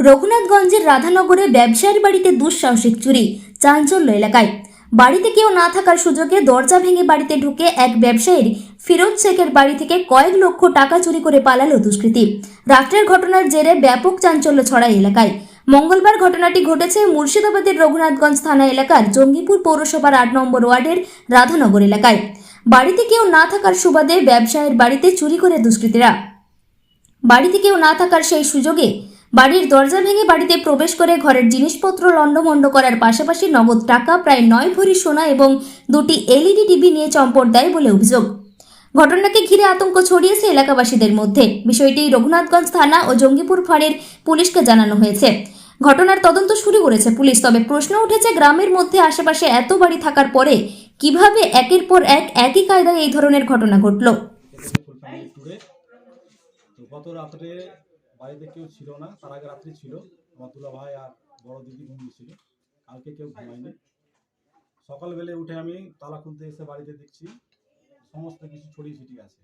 রঘুনাথগঞ্জের রাধানগরে ব্যবসায়ীর বাড়িতে দুঃসাহসিক চুরি, চাঞ্চল্য এলাকায়। বাড়িতে কেউ না থাকার সুযোগে দরজা ভেঙে বাড়িতে ঢুকে এক ব্যবসায়ীর ফিরোজ শেখের বাড়ি থেকে কয়েক লক্ষ টাকা চুরি করে পালালো দুষ্কৃতী। রাত্রের ঘটনার জেরে ব্যাপক চাঞ্চল্য ছড়ায় এলাকায়। মঙ্গলবার ঘটনাটি ঘটেছে মুর্শিদাবাদের রঘুনাথগঞ্জ থানা এলাকার জঙ্গিপুর পৌরসভার আট নম্বর ওয়ার্ডের রাধানগর এলাকায়। বাড়িতে কেউ না থাকার সুবাদে ব্যবসায়ীর বাড়িতে চুরি করে দুষ্কৃতীরা। বাড়িতে কেউ না থাকার সেই সুযোগে বাড়ির দরজা ভেঙে বাড়িতে প্রবেশ করে ঘরের জিনিসপত্র লণ্ডভণ্ড করার পাশাপাশি নগদ টাকা, প্রায় নয় ভরি সোনা এবং দুটি এলইডি টিভি নিয়ে চম্পট দেয় বলে অভিযোগ। ঘটনাকে ঘিরে আতঙ্ক ছড়িয়েছে এলাকাবাসীদের মধ্যে। বিষয়টি রঘুনাথগঞ্জ থানা ও জঙ্গিপুর ফাঁড়ির পুলিশকে জানানো হয়েছে। ঘটনার তদন্ত শুরু করেছে পুলিশ, তবে প্রশ্ন উঠেছে গ্রামের মধ্যে আশেপাশে এত বাড়ি থাকার পরে কীভাবে একের পর এক একই কায়দায় এই ধরনের ঘটনা ঘটলো। গত রাত্রে বাড়িতে কেউ ছিল না, তার আগে রাত্রি ছিল। আমার দুলা ভাই আর বড় দিদি ঘুমিয়েছিল কালকে কেউ ঘুমায়নি। সকালবেলা উঠে আমি তালা খুলতে এসে বাড়িতে দেখছি, সমস্ত কিছু ছড়িয়ে ছিটিয়ে আছে।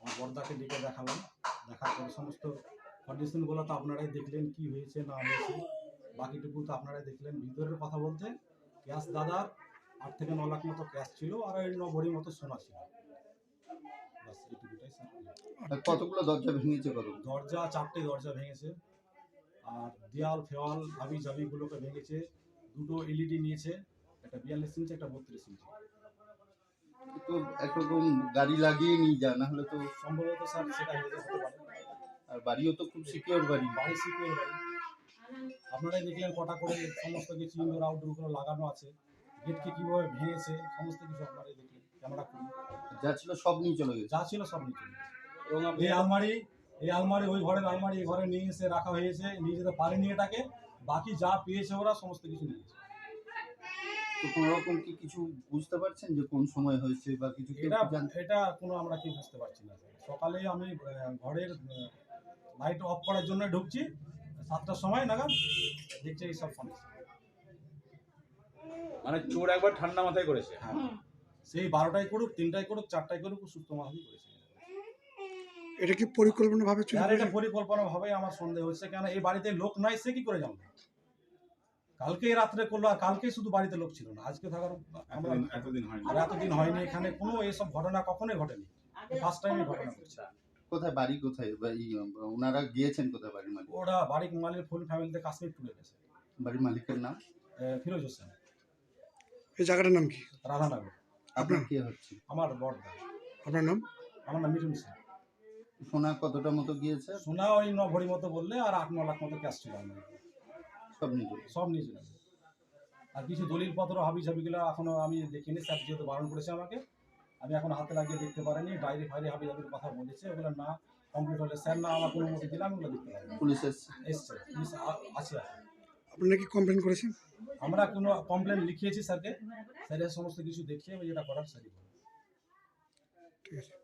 আমার বর্দাকে ডেকে দেখালাম। দেখার পরে সমস্ত কন্ডিশনগুলো তো আপনারাই দেখলেন, কি হয়েছে, না হয়েছে। বাকিটুকু তো আপনারাই দেখলেন। ভিতরের কথা বলতে ক্যাশ দাদার আট থেকে ন লাখ মতো ক্যাশ ছিল, আর ওই ন মতো সোনা ছিল। এইটুকুটাই কতগুলো দরজা ভেঙেছে কত দরজা চারটে দরজা ভেঙেছে। আর দেয়াল ফেওয়াল হাবি জাবিগুলোকে ভেঙেছে। দুটো এলইডি নিয়েছে একটা বিয়াল্লিশ ইঞ্চি একটা বত্রিশ ইঞ্চি তো একরকম গাড়ি লাগিয়ে নিয়ে যা না হলে তো সম্ভবত স্যার সেটা হয়ে যেতে পারে। আর বাড়িও তো খুব সিকিউর বাড়ি। বাড়ি সিকিউর বাড়ি। আপনারাই দেখলেন কটা করে সমস্ত কিছু ইনডোর আউটডোর করে লাগানো আছে। গেটকে কীভাবে ভেঙেছে সমস্ত কিছু আপনারাই দেখলেন ক্যামেরা যা ছিল সব নিয়ে চলে গেছে। যা ছিল সব নিচে এবং এই আলমারি এই আলমারি ওই ঘরের আলমারি এই ঘরে নিয়ে এসে রাখা হয়েছে নিয়ে যেতে পারেনি এটাকে। বাকি যা পেয়েছে ওরা সমস্ত কিছু নিয়েছে তো কোনো রকম কি কিছু বুঝতে পারছেন যে কোন সময় হয়েছে বা কিছু এটা এটা কোনো আমরা কি বুঝতে পারছি না। সকালে আমি ঘরের লাইট অফ করার জন্য ঢুকছি। সাতটার সময় নাগাদ দেখছি এই সব সমস্যা। মানে চোর একবার ঠান্ডা মাথায় করেছে। হ্যাঁ। সেই বারোটায় করুক তিনটায় করুক চারটায় করুক সুস্থ মাথায় করেছে। এটা কি পরিকল্পনা ভাবে চুরি আর এটা করেছে? পরিকল্পনা ভাবে আমার সন্দেহ হচ্ছে কেন এই বাড়িতে লোক নাই সে কি করে জানবে? কালকে রাত্রে করল আর কালকে শুধু বাড়িতে লোক ছিল না আজকে থাকার আমরা এতদিন এতদিন হয়নি। আর এতদিন হয়নি এখানে কোনো এসব ঘটনা কখনোই ঘটেনি ফার্স্ট টাইমে ঘটনা কোথায় বাড়ি কোথায়? ওনারা গিয়েছেন কোথায় বাড়ির মালিক? ওরা বাড়ির মালিক ফুল ফ্যামিলিতে কাশ্মীর টুরে গেছে। বাড়ির মালিকের নাম? ফিরোজ হোসেন। এই জায়গাটার নাম কি? রাধানগর। আপনার কে হচ্ছে? আমার বড়দা আপনার নাম? আমার নাম মিঠুন সিং। সোনা কতটা মতো গিয়েছে? সোনা ওই ন ভরি মতো বললে আর আট ন লাখ মতো ক্যাশ ছিল আমার। সব নিয়ে সব নিয়ে চলে গেছে। আর কিছু দলিল পত্র হাবি এখনও আমি দেখিনি। স্যার যেহেতু বারণ করেছে আমাকে আমি এখন হাতে লাগিয়ে দেখতে পারিনি। ডায়েরি ফাইরি হাবি জাবির কথা বলেছে ওগুলো না কমপ্লিট হলে স্যার না আমার কোনো মতো দিলাম ওগুলো দেখতে পারি পুলিশ এসছে। এসছে। পুলিশ আছে আছে। আপনারা কি কমপ্লেন করেছেন? আমরা কোনো কমপ্লেন লিখিয়েছি স্যারকে। স্যারের সমস্ত কিছু দেখিয়ে ওই যেটা করার স্যারই করবে। ঠিক আছে।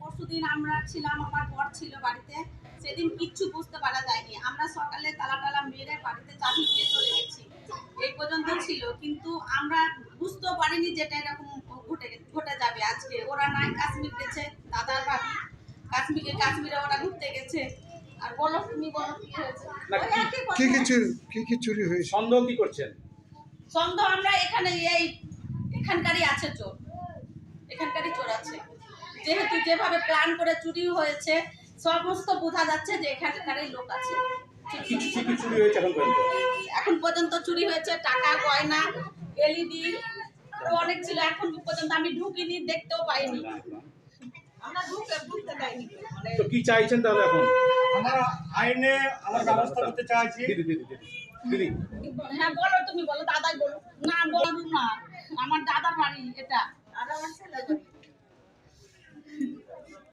পরশুদিন আমরা ছিলাম আমার বর ছিল বাড়িতে। সেদিন কিচ্ছু বুঝতে পারা যায়নি। আমরা সকালে তালা টালা মেরে বাড়িতে চাবি দিয়ে চলে গেছি। এই পর্যন্ত ছিল কিন্তু আমরা বুঝতেও পারিনি যেটা এরকম ঘটে ঘটে যাবে আজকে। ওরা নাই কাশ্মীর গেছে দাদার ভাবি কাশ্মীরে কাশ্মীরে ওরা ঘুরতে গেছে। আর বলো তুমি বলো কি হয়েছে? কি- কি কি চুরি কি কি চুরি হয়েছে? সন্দেহ কি করছেন? সন্দেহ আমরা এখানে এই এখানকারই আছে চোর। এখানকারই চোর আছে। যেহেতু যেভাবে প্ল্যান করে চুরি হয়েছে সমস্ত বোঝা যাচ্ছে যে এখানকারই লোক আছে। কি কি কি চুরি হয়েছে এখন পর্যন্ত? এখন পর্যন্ত চুরি হয়েছে টাকা গয়না এলইডি অনেক ছিল। এখন পর্যন্ত আমি ঢুকিনি দেখতেও পাইনি। তো কি চাইছেন তাহলে এখন? আমরা আইনে আমার ব্যবস্থা করতে চাইছি। দিদি দিদি দিদি দিদি। হ্যাঁ বলো তুমি বলো দাদাই বলো না বলো না। আমার দাদার বাড়ি এটা। দাদা আমার ছেলে